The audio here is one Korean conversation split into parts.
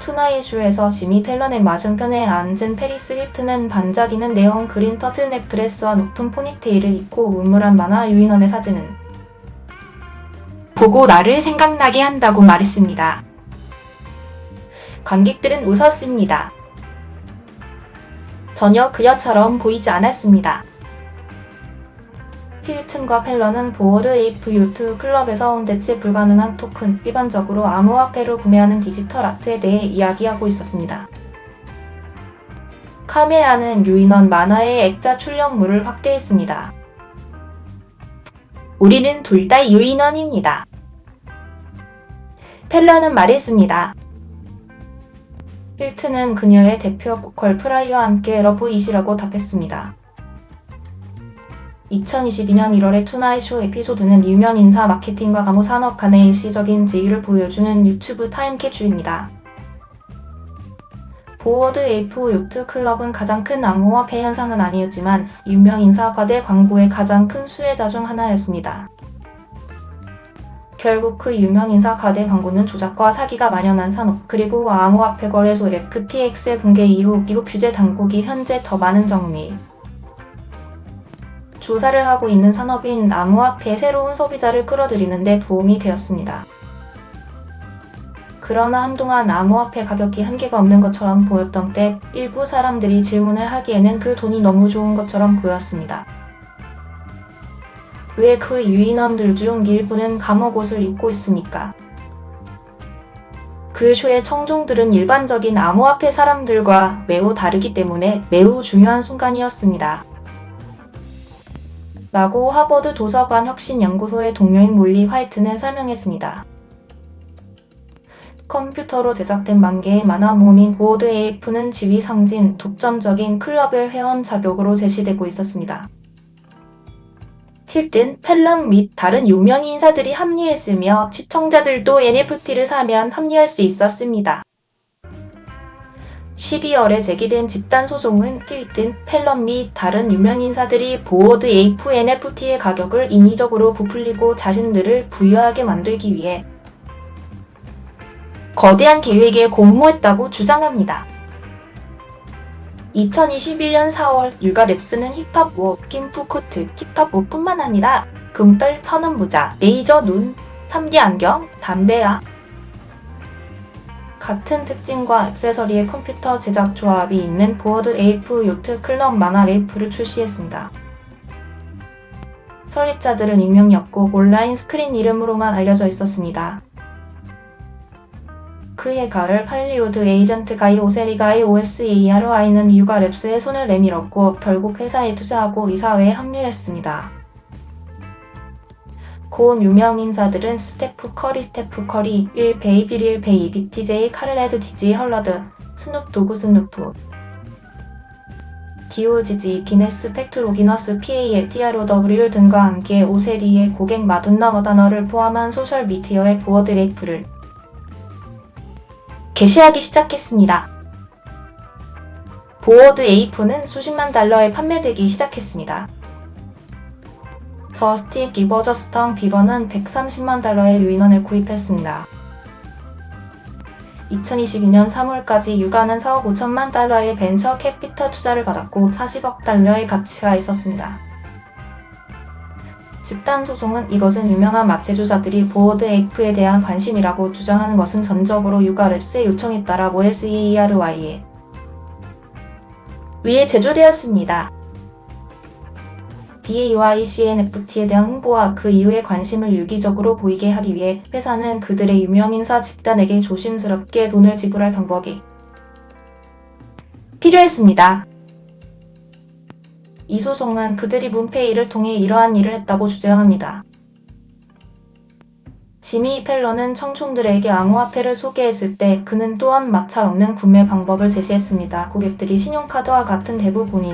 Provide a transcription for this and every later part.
투나잇쇼에서 지미 텔런의 맞은편에 앉은 페리스 힐튼은 반짝이는 네온 그린 터틀넥 드레스와 높은 포니테일을 입고 우물한 만화 유인원의 사진은 보고 나를 생각나게 한다고 말했습니다. 관객들은 웃었습니다. 전혀 그녀처럼 보이지 않았습니다. 힐튼과 펠런은 보워드 에이프 요트 클럽에서 온 대체 불가능한 토큰, 일반적으로 암호화폐로 구매하는 디지털 아트에 대해 이야기하고 있었습니다. 카메라는 유인원 만화의 액자 출력물을 확대했습니다. 우리는 둘 다 유인원입니다. 펠런은 말했습니다. 힐튼은 그녀의 대표 보컬 프라이와 함께 러브잇이라고 답했습니다. 2022년 1월의 투나잇 쇼 에피소드는 유명 인사 마케팅과 암호 산업 간의 일시적인 제휴를 보여주는 유튜브 타임캡슐입니다. 보워드 에이프 요트 클럽은 가장 큰 암호화폐 현상은 아니었지만 유명 인사 과대 광고의 가장 큰 수혜자 중 하나였습니다. 결국 그 유명 인사 과대 광고는 조작과 사기가 만연한 산업, 그리고 암호화폐 거래소 FTX의 붕괴 이후 미국 규제 당국이 현재 더 많은 정밀 조사를 하고 있는 산업인 암호화폐의 새로운 소비자를 끌어들이는데 도움이 되었습니다. 그러나 한동안 암호화폐 가격이 한계가 없는 것처럼 보였던 때 일부 사람들이 질문을 하기에는 그 돈이 너무 좋은 것처럼 보였습니다. 왜 그 유인원들 중 일부는 감옥 옷을 입고 있습니까? 그 쇼의 청중들은 일반적인 암호화폐 사람들과 매우 다르기 때문에 매우 중요한 순간이었습니다. 라고 하버드 도서관 혁신연구소의 동료인 몰리 화이트는 설명했습니다. 컴퓨터로 제작된 만 개의 만화 모음인 보드 AF는 지위 상진, 독점적인 클럽의 회원 자격으로 제시되고 있었습니다. 힐튼, 펠런 및 다른 유명 인사들이 합류했으며 시청자들도 NFT를 사면 합류할 수 있었습니다. 12월에 제기된 집단 소송은 힐튼, 펠런 및 다른 유명 인사들이 보워드 에이프 NFT의 가격을 인위적으로 부풀리고 자신들을 부유하게 만들기 위해 거대한 계획에 공모했다고 주장합니다. 2021년 4월 육아 랩스는 힙합 워, 김프 코트, 힙합 워뿐만 아니라 금떨 천원 모자, 레이저 눈, 3D 안경, 담배와 같은 특징과 액세서리의 컴퓨터 제작 조합이 있는 보어드 에이프 요트 클럽 만화 레이프를 출시했습니다. 설립자들은 익명이 없고 온라인 스크린 이름으로만 알려져 있었습니다. 그해 가을 할리우드 에이전트 가이 오세리가의 OSARY는 육아 랩스에 손을 내밀었고 결국 회사에 투자하고 이사회에 합류했습니다. 고은 유명 인사들은 스테프 커리, 스테프 커리, 윌 베이비 릴 베이비, TJ 칼레드 디지 헐러드, 스눕 도그 스누프, 디오지지, 기네스 팩트로 기너스 PAL, TROW 등과 함께 오세리의 고객 마돈나 머다너를 포함한 소셜 미디어의 보어드 레이프를 게시하기 시작했습니다. 보어드 에이프는 수십만 달러에 판매되기 시작했습니다. 저스틴 기버저스턴 비버는 130만 달러의 유인원을 구입했습니다. 2022년 3월까지 유가는 4억 5천만 달러의 벤처 캐피털 투자를 받았고 40억 달러의 가치가 있었습니다. 집단 소송은 이것은 유명한 마체주자들이 보어드 에이프에 대한 관심이라고 주장하는 것은 전적으로 유가랩스의 요청에 따라 OSERY에 의해 제조되었습니다. BAYCNFT에 대한 홍보와 그 이후의 관심을 유기적으로 보이게 하기 위해 회사는 그들의 유명인사 집단에게 조심스럽게 돈을 지불할 방법이 필요했습니다. 이 소송은 그들이 문페이를 통해 이러한 일을 했다고 주장합니다. 지미 펠러는 청춘들에게 암호화폐를 소개했을 때 그는 또한 마찰 없는 구매 방법을 제시했습니다. 고객들이 신용카드와 같은 대부분이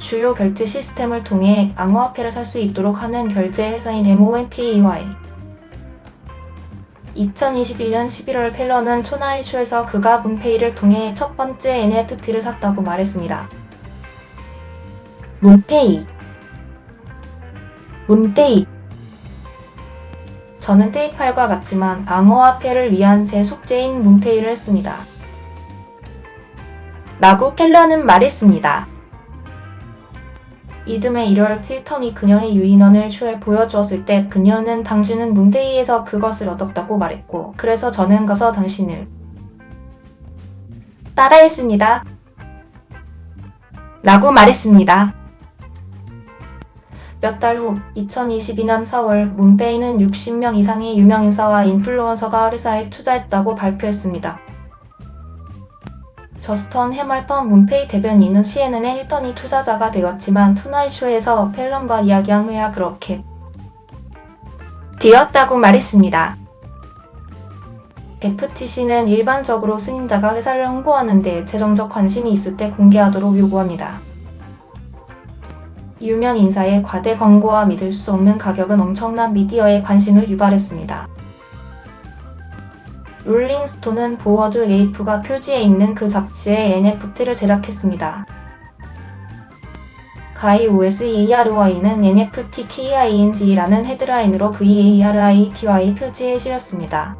주요 결제 시스템을 통해 암호화폐를 살 수 있도록 하는 결제 회사인 MONPAY. 2021년 11월 펠러는 초나이쇼에서 그가 문페이를 통해 첫 번째 NFT를 샀다고 말했습니다. 문페이 문페이 저는 테이프할과 같지만 암호화폐를 위한 제 숙제인 문페이를 했습니다. 라고 펠러는 말했습니다. 이듬해 1월 필턴이 그녀의 유인원을 쇼에 보여주었을 때 그녀는 당신은 문데이에서 그것을 얻었다고 말했고 그래서 저는 가서 당신을 따라했습니다. 라고 말했습니다. 몇 달 후 2022년 4월 문페이는 60명 이상의 유명인사와 인플루언서가 회사에 투자했다고 발표했습니다. 저스턴 해멀턴 문페이 대변인은 CNN의 힐턴이 투자자가 되었지만 투나잇쇼에서 펠런과 이야기한 후에야 그렇게 되었다고 말했습니다. FTC는 일반적으로 승인자가 회사를 홍보하는데 재정적 관심이 있을 때 공개하도록 요구합니다. 유명 인사의 과대 광고와 믿을 수 없는 가격은 엄청난 미디어의 관심을 유발했습니다. 롤링스톤은 보워드 레이프가 표지에 있는 그 잡지에 NFT를 제작했습니다. 가이 OSERY는 NFT KING라는 헤드라인으로 VARITY 표지에 실었습니다.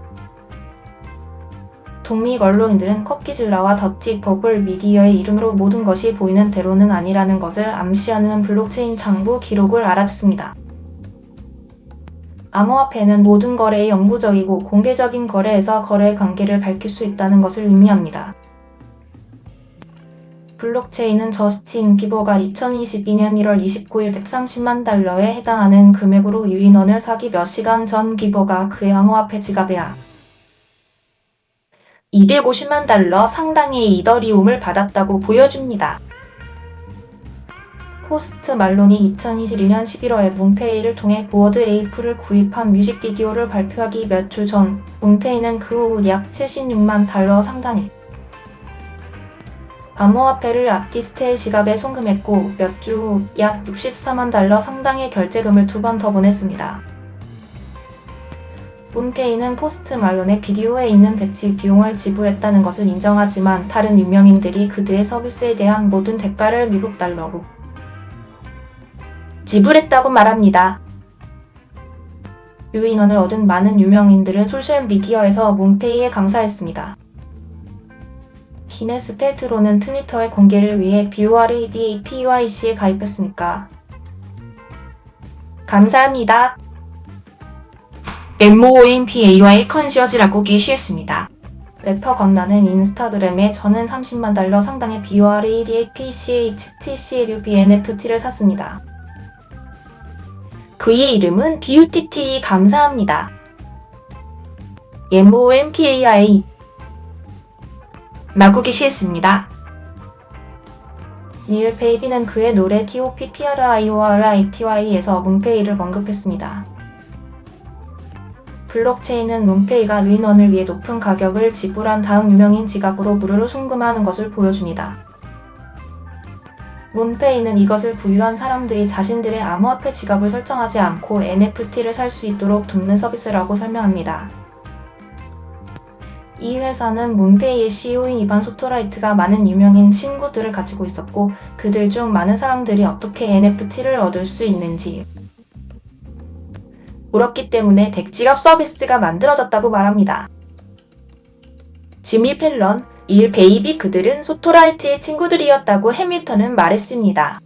독립 언론인들은 커피질라와 더티 버블 미디어의 이름으로 모든 것이 보이는 대로는 아니라는 것을 암시하는 블록체인 장부 기록을 알아듣습니다. 암호화폐는 모든 거래의 영구적이고 공개적인 거래에서 거래 관계를 밝힐 수 있다는 것을 의미합니다. 블록체인은 저스틴 비버가 2022년 1월 29일 130만 달러에 해당하는 금액으로 유인원을 사기 몇 시간 전 비버가 그의 암호화폐 지갑에 약 250만 달러 상당의 이더리움을 받았다고 보여줍니다. 포스트 말론이 2021년 11월에 문페이를 통해 보어드 레이프를 구입한 뮤직비디오를 발표하기 몇 주 전, 문페이는 그 후 약 76만 달러 상당의 암호화폐를 아티스트의 지갑에 송금했고 몇 주 후 약 64만 달러 상당의 결제금을 두 번 더 보냈습니다. 문페이는 포스트 말론의 비디오에 있는 배치 비용을 지불했다는 것을 인정하지만 다른 유명인들이 그들의 서비스에 대한 모든 대가를 미국 달러로 지불했다고 말합니다. 유인원을 얻은 많은 유명인들은 소셜미디어에서 문페이에 감사했습니다. 기네스 펠트로는 트위터의 공개를 위해 BORD PYC에 가입했으니까 감사합니다. MONPAY 컨시어지라고 게시했습니다. 래퍼 건나는 인스타그램에 저는 30만 달러 상당의 BORD PCH TCLUB NFT를 샀습니다. 그의 이름은 BUTT 감사합니다. MONPAI 라고 게시했습니다. 닐 베이비는 그의 노래 TOPPRIORITY에서 문페이를 언급했습니다. 블록체인은 문페이가 유인원을 위해 높은 가격을 지불한 다음 유명인 지갑으로 무료로 송금하는 것을 보여줍니다. 문페이는 이것을 부유한 사람들이 자신들의 암호화폐 지갑을 설정하지 않고 NFT를 살 수 있도록 돕는 서비스라고 설명합니다. 이 회사는 문페이의 CEO인 이반 소토라이트가 많은 유명인 친구들을 가지고 있었고 그들 중 많은 사람들이 어떻게 NFT를 얻을 수 있는지 물었기 때문에 덱지갑 서비스가 만들어졌다고 말합니다. 지미 펠런, 일 베이비 그들은 소토라이트의 친구들이었다고 해밀턴은 말했습니다.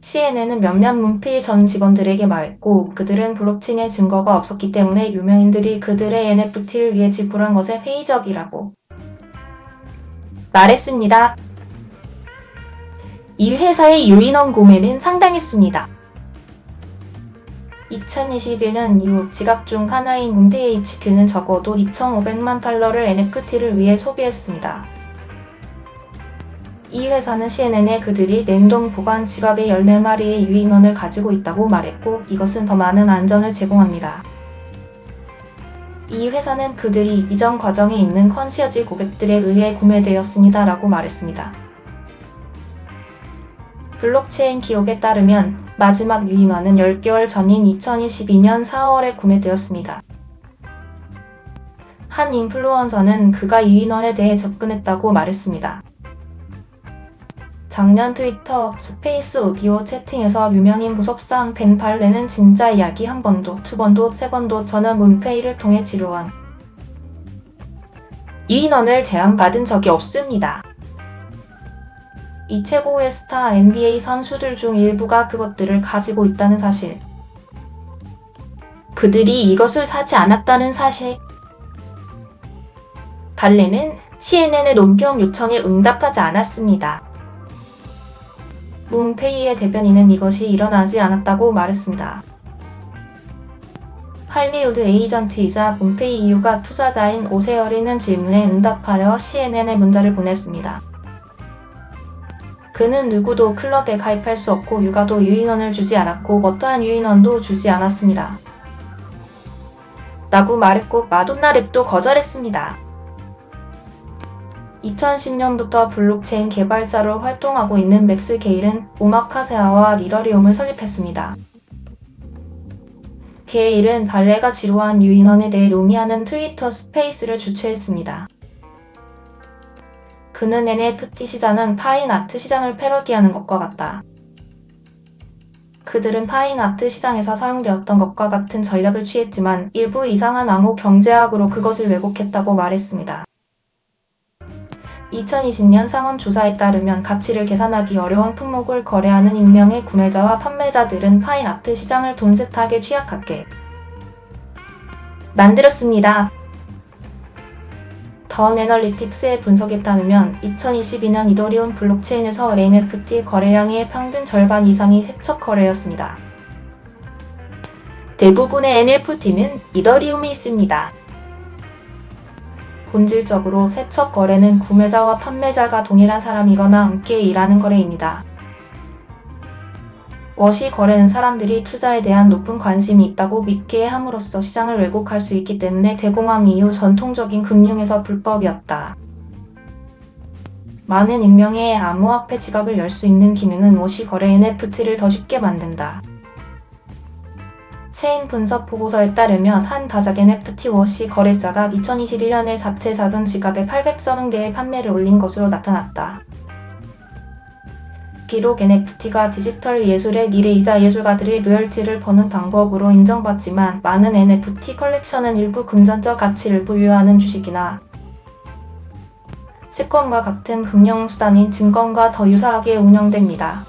CNN은 몇몇 문페이 전 직원들에게 말했고 그들은 블록체인의 증거가 없었기 때문에 유명인들이 그들의 NFT를 위해 지불한 것에 회의적이라고 말했습니다. 이 회사의 유인원 구매는 상당했습니다. 2021년 이후 지갑 중 하나인 문테이 HQ는 적어도 2,500만 달러를 NFT를 위해 소비했습니다. 이 회사는 CNN에 그들이 냉동 보관 지갑의 14마리의 유인원을 가지고 있다고 말했고 이것은 더 많은 안전을 제공합니다. 이 회사는 그들이 이전 과정에 있는 컨시어지 고객들에 의해 구매되었습니다 라고 말했습니다. 블록체인 기록에 따르면 마지막 유인원은 10개월 전인 2022년 4월에 구매되었습니다. 한 인플루언서는 그가 유인원에 대해 접근했다고 말했습니다. 작년 트위터 스페이스 오디오 채팅에서 유명인 보석상 벤 발레는 진짜 이야기 한 번도, 두 번도, 세 번도 저는 문페이를 통해 지루한 이 인원을 제안받은 적이 없습니다. 이 최고의 스타 NBA 선수들 중 일부가 그것들을 가지고 있다는 사실. 그들이 이것을 사지 않았다는 사실. 발레는 CNN의 논평 요청에 응답하지 않았습니다. 문페이의 대변인은 이것이 일어나지 않았다고 말했습니다. 할리우드 에이전트이자 문페이 이유가 투자자인 오세열이는 질문에 응답하여 CNN에 문자를 보냈습니다. 그는 누구도 클럽에 가입할 수 없고 육아도 유인원을 주지 않았고 어떠한 유인원도 주지 않았습니다. 라고 말했고 마돈나 랩도 거절했습니다. 2010년부터 블록체인 개발자로 활동하고 있는 맥스 게일은 오마카세아와 리더리움을 설립했습니다. 게일은 발레가 지루한 유인원에 대해 논의하는 트위터 스페이스를 주최했습니다. 그는 NFT 시장은 파인 아트 시장을 패러디하는 것과 같다. 그들은 파인 아트 시장에서 사용되었던 것과 같은 전략을 취했지만 일부 이상한 암호 경제학으로 그것을 왜곡했다고 말했습니다. 2020년 상원 조사에 따르면 가치를 계산하기 어려운 품목을 거래하는 익명의 구매자와 판매자들은 파인 아트 시장을 돈세탁에 취약하게 만들었습니다. 던 애널리틱스의 분석에 따르면 2022년 이더리움 블록체인에서 NFT 거래량의 평균 절반 이상이 세척 거래였습니다. 대부분의 NFT는 이더리움이 있습니다. 본질적으로 세척 거래는 구매자와 판매자가 동일한 사람이거나 함께 일하는 거래입니다. 워시 거래는 사람들이 투자에 대한 높은 관심이 있다고 믿게 함으로써 시장을 왜곡할 수 있기 때문에 대공황 이후 전통적인 금융에서 불법이었다. 많은 익명의 암호화폐 지갑을 열 수 있는 기능은 워시 거래 NFT를 더 쉽게 만든다. 체인 분석 보고서에 따르면 한 다작 NFT 워시 거래자가 2021년에 자체 작은 지갑에 830개의 판매를 올린 것으로 나타났다. 비록 NFT가 디지털 예술의 미래이자 예술가들이 로열티를 버는 방법으로 인정받지만 많은 NFT 컬렉션은 일부 금전적 가치를 부여하는 주식이나 채권과 같은 금융수단인 증권과 더 유사하게 운영됩니다.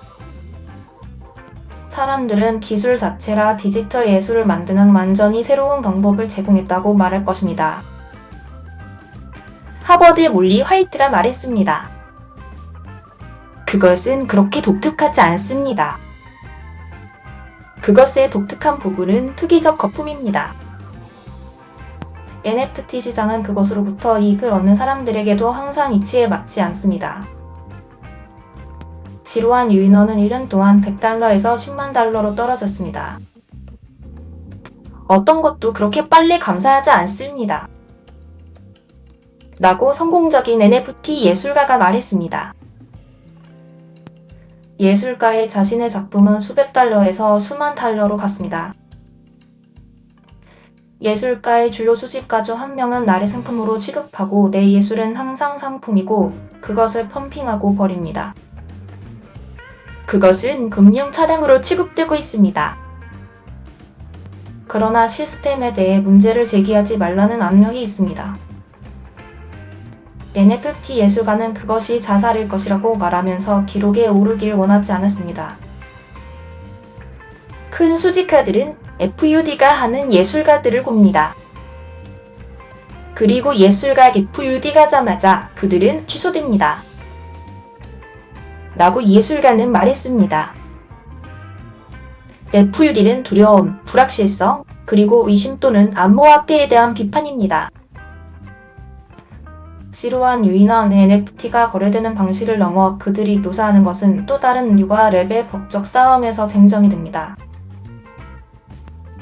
사람들은 기술 자체라 디지털 예술을 만드는 완전히 새로운 방법을 제공했다고 말할 것입니다. 하버드 몰리 화이트가 말했습니다. 그것은 그렇게 독특하지 않습니다. 그것의 독특한 부분은 투기적 거품입니다. NFT 시장은 그것으로부터 이익을 얻는 사람들에게도 항상 이치에 맞지 않습니다. 지루한 유인원은 1년 동안 100달러에서 10만 달러로 떨어졌습니다. 어떤 것도 그렇게 빨리 감사하지 않습니다. 라고 성공적인 NFT 예술가가 말했습니다. 예술가의 자신의 작품은 수백 달러에서 수만 달러로 갔습니다. 예술가의 주요 수집가 중 한 명은 나를 상품으로 취급하고 내 예술은 항상 상품이고 그것을 펌핑하고 버립니다. 그것은 금융 차량으로 취급되고 있습니다. 그러나 시스템에 대해 문제를 제기하지 말라는 압력이 있습니다. NFT 예술가는 그것이 자살일 것이라고 말하면서 기록에 오르길 원하지 않았습니다. 큰 수집가들은 FUD가 하는 예술가들을 봅니다. 그리고 예술가 FUD가 하자마자 그들은 취소됩니다. 라고 예술가는 말했습니다. FUD는 두려움, 불확실성, 그리고 의심 또는 암호화폐에 대한 비판입니다. 지루한 유인원 NFT가 거래되는 방식을 넘어 그들이 묘사하는 것은 또 다른 유가 랩의 법적 싸움에서 쟁점이 됩니다.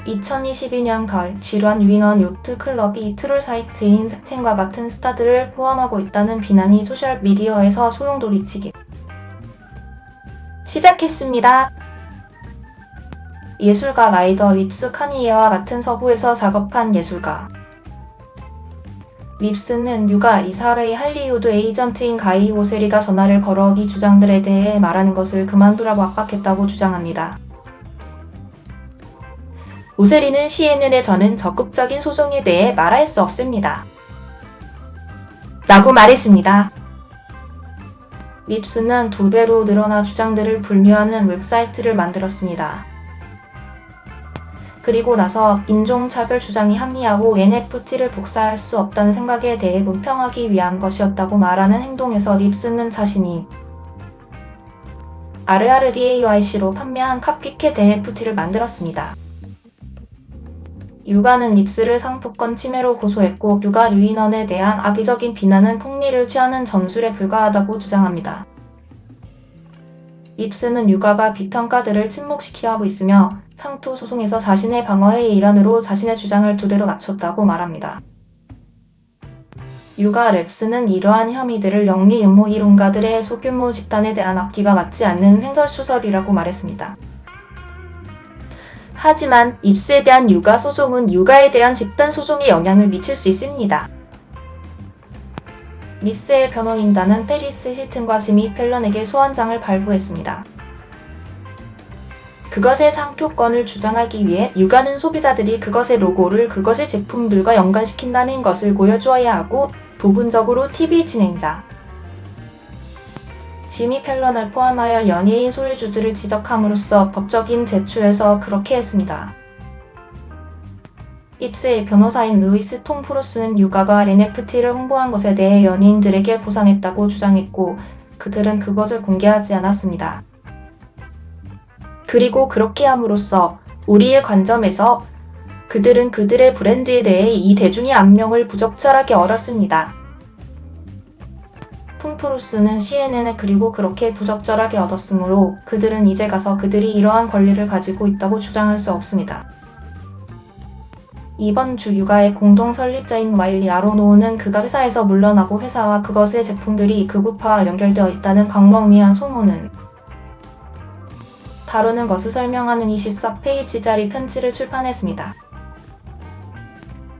2022년 가을 지루한 유인원 요트 클럽이 트롤 사이트인 색첸과 같은 스타들을 포함하고 있다는 비난이 소셜 미디어에서 소용돌이치기 시작했습니다. 예술가 라이더 립스 카니에와 같은 서부에서 작업한 예술가 립스는 유가 이사라의 할리우드 에이전트인 가이 오세리가 전화를 걸어 이 주장들에 대해 말하는 것을 그만두라고 압박했다고 주장합니다. 오세리는 CNN에 저는 적극적인 소송에 대해 말할 수 없습니다. 라고 말했습니다. 립스는 두 배로 늘어나 주장들을 불류하는 웹사이트를 만들었습니다. 그리고 나서 인종차별 주장이 합리하고 NFT를 복사할 수 없다는 생각에 대해 논평하기 위한 것이었다고 말하는 행동에서 립스는 자신이 RRDAYC로 판매한 카피캣 NFT를 만들었습니다. 유가는 립스를 상표권 침해로 고소했고 유가 유인원에 대한 악의적인 비난은 폭리를 취하는 전술에 불과하다고 주장합니다. 립스는 유가가 비평가들을 침묵시키려 하고 있으며 상토 소송에서 자신의 방어의 일환으로 자신의 주장을 두 배로 낮췄다고 말합니다. 유가 랩스는 이러한 혐의들을 영리 음모 이론가들의 소규모 집단에 대한 앞뒤가 맞지 않는 횡설수설이라고 말했습니다. 하지만 입스에 대한 유가 소송은 유가에 대한 집단 소송에 영향을 미칠 수 있습니다. 리스의 변호인단은 페리스 힐튼과 지미 펠런에게 소환장을 발부했습니다. 그것의 상표권을 주장하기 위해 유가는 소비자들이 그것의 로고를 그것의 제품들과 연관시킨다는 것을 보여주어야 하고 부분적으로 TV 진행자 지미 펠런을 포함하여 연예인 소유주들을 지적함으로써 법적인 제출에서 그렇게 했습니다. 입스의 변호사인 루이스 톰 프로스는 유가가 NFT를 홍보한 것에 대해 연예인들에게 보상했다고 주장했고 그들은 그것을 공개하지 않았습니다. 그리고 그렇게 함으로써 우리의 관점에서 그들은 그들의 브랜드에 대해 이 대중의 안명을 부적절하게 얻었습니다. 톰프로스는 CNN에 그리고 그렇게 부적절하게 얻었으므로 그들은 이제 가서 그들이 이러한 권리를 가지고 있다고 주장할 수 없습니다. 이번 주 육아의 공동 설립자인 와일리 아로노우는 그가 회사에서 물러나고 회사와 그것의 제품들이 극우파와 연결되어 있다는 광범위한 소문은 다루는 것을 설명하는 24 페이지짜리 편지를 출판했습니다.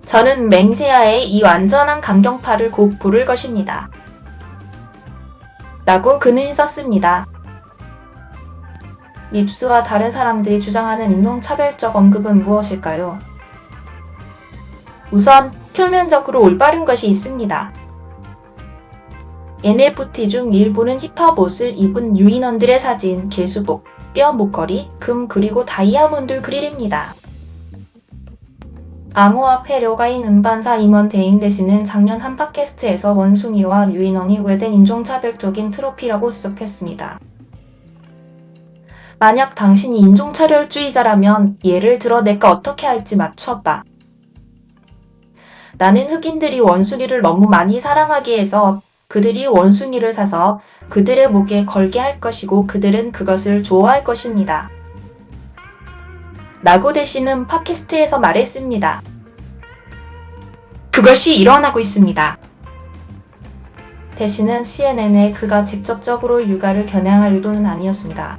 저는 맹세하에 이 완전한 강경파를 곧 부를 것입니다. 라고 그는 썼습니다. 립스와 다른 사람들이 주장하는 인종차별적 언급은 무엇일까요? 우선 표면적으로 올바른 것이 있습니다. NFT 중 일부는 힙합 옷을 입은 유인원들의 사진, 개수복, 뼈 목걸이, 금 그리고 다이아몬드 그릴입니다. 암호화 폐 료가인 음반사 임원 대인대 씨는 작년 한 팟캐스트에서 원숭이와 유인원이 오래된 인종차별적인 트로피라고 지적했습니다. 만약 당신이 인종차별주의자라면 예를 들어 내가 어떻게 할지 맞춰봐. 나는 흑인들이 원숭이를 너무 많이 사랑하게 해서 그들이 원숭이를 사서 그들의 목에 걸게 할 것이고 그들은 그것을 좋아할 것입니다. 나고대 씨는 팟캐스트에서 말했습니다. 그것이 일어나고 있습니다. 대신은 CNN에 그가 직접적으로 육아를 겨냥할 의도는 아니었습니다.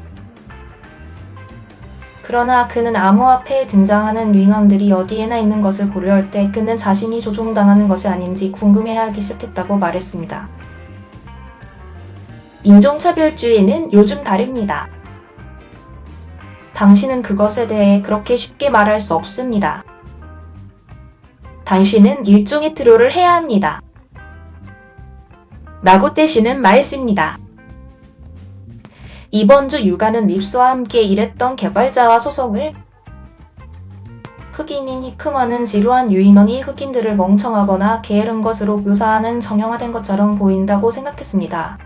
그러나 그는 암호화폐에 등장하는 유인원들이 어디에나 있는 것을 고려할 때 그는 자신이 조종당하는 것이 아닌지 궁금해하기 시작했다고 말했습니다. 인종차별주의는 요즘 다릅니다. 당신은 그것에 대해 그렇게 쉽게 말할 수 없습니다. 당신은 일종의 트롤을 해야 합니다. 라고 떼시는 말했습니다. 이번 주 육아는 립스와 함께 일했던 개발자와 소송을 흑인인 히크먼은 지루한 유인원이 흑인들을 멍청하거나 게으른 것으로 묘사하는 정형화된 것처럼 보인다고 생각했습니다.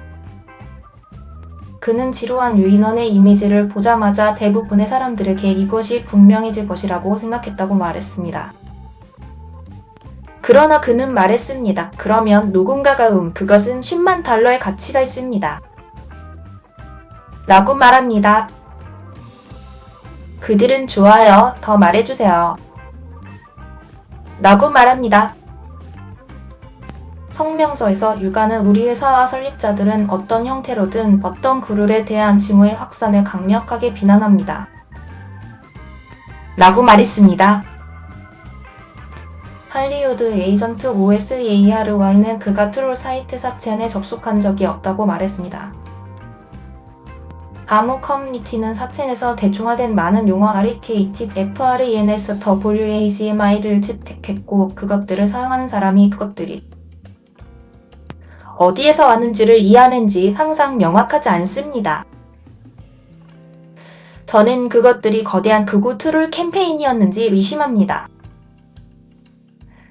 그는 지루한 유인원의 이미지를 보자마자 대부분의 사람들에게 이것이 분명해질 것이라고 생각했다고 말했습니다. 그러나 그는 말했습니다. 그러면 누군가가 음, 그것은 10만 달러의 가치가 있습니다. 라고 말합니다. 그들은 좋아요. 더 말해주세요. 라고 말합니다. 성명서에서 육아는 우리 회사와 설립자들은 어떤 형태로든 어떤 그룹에 대한 징후의 확산을 강력하게 비난합니다. 라고 말했습니다. 할리우드 에이전트 OSARY는 그가 트롤 사이트 사천에 접속한 적이 없다고 말했습니다. 암호 커뮤니티는 사첸에서 대중화된 많은 용어 REKT, FRENS, WAGMI를 채택했고 그것들을 사용하는 사람이 그것들이 어디에서 왔는지를 이해하는지 항상 명확하지 않습니다. 저는 그것들이 거대한 극우 트롤 캠페인이었는지 의심합니다.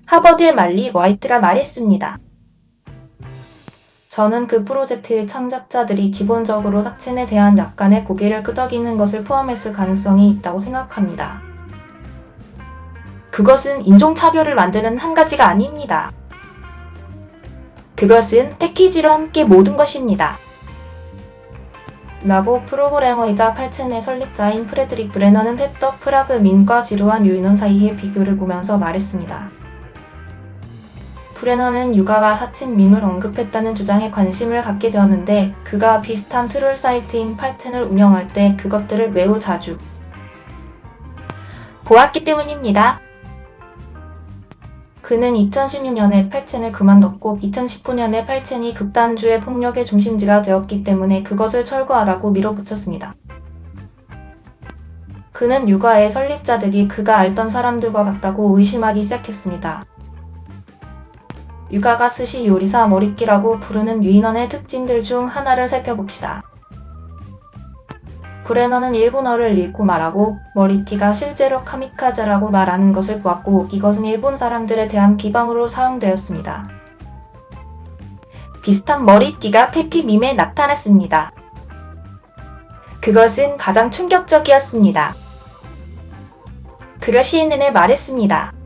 하버드의 말리 와이트가 말했습니다. 저는 그 프로젝트의 창작자들이 기본적으로 사첸에 대한 약간의 고개를 끄덕이는 것을 포함했을 가능성이 있다고 생각합니다. 그것은 인종차별을 만드는 한 가지가 아닙니다. 그것은 패키지로 함께 모든 것입니다. 라고 프로그래머이자 8층의 설립자인 프레드릭 브레너는 팻더 프라그 민과 지루한 유인원 사이의 비교를 보면서 말했습니다. 브레너는 육아가 사칭 밈을 언급했다는 주장에 관심을 갖게 되었는데 그가 비슷한 트롤 사이트인 8층을 운영할 때 그것들을 매우 자주 보았기 때문입니다. 그는 2016년에 8첸을 그만뒀고 2019년에 8첸이 극단주의 폭력의 중심지가 되었기 때문에 그것을 철거하라고 밀어붙였습니다. 그는 육아의 설립자들이 그가 알던 사람들과 같다고 의심하기 시작했습니다. 육아가 스시 요리사 머릿기라고 부르는 유인원의 특징들 중 하나를 살펴봅시다. 브레너는 일본어를 읽고 말하고 머리띠가 실제로 카미카제라고 말하는 것을 보았고 이것은 일본 사람들에 대한 비방으로 사용되었습니다. 비슷한 머리띠가 페피밈에 나타났습니다. 그것은 가장 충격적이었습니다. 그가 CNN에 말했습니다.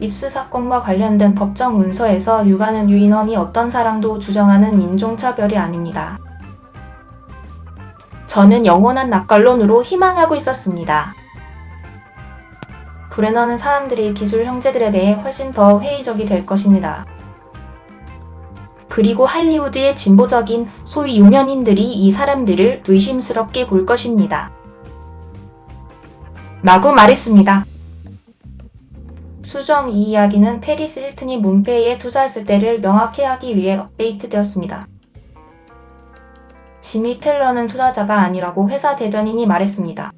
입수 사건과 관련된 법정 문서에서 육아는 유인원이 어떤 사랑도 주장하는 인종차별이 아닙니다. 저는 영원한 낙관론으로 희망하고 있었습니다. 브레너는 사람들이 기술 형제들에 대해 훨씬 더 회의적이 될 것입니다. 그리고 할리우드의 진보적인 소위 유명인들이 이 사람들을 의심스럽게 볼 것입니다. 라고 말했습니다. 수정 이 이야기는 페리스 힐튼이 문페이에 투자했을 때를 명확히 하기 위해 업데이트되었습니다. 지미 펠러는 투자자가 아니라고 회사 대변인이 말했습니다.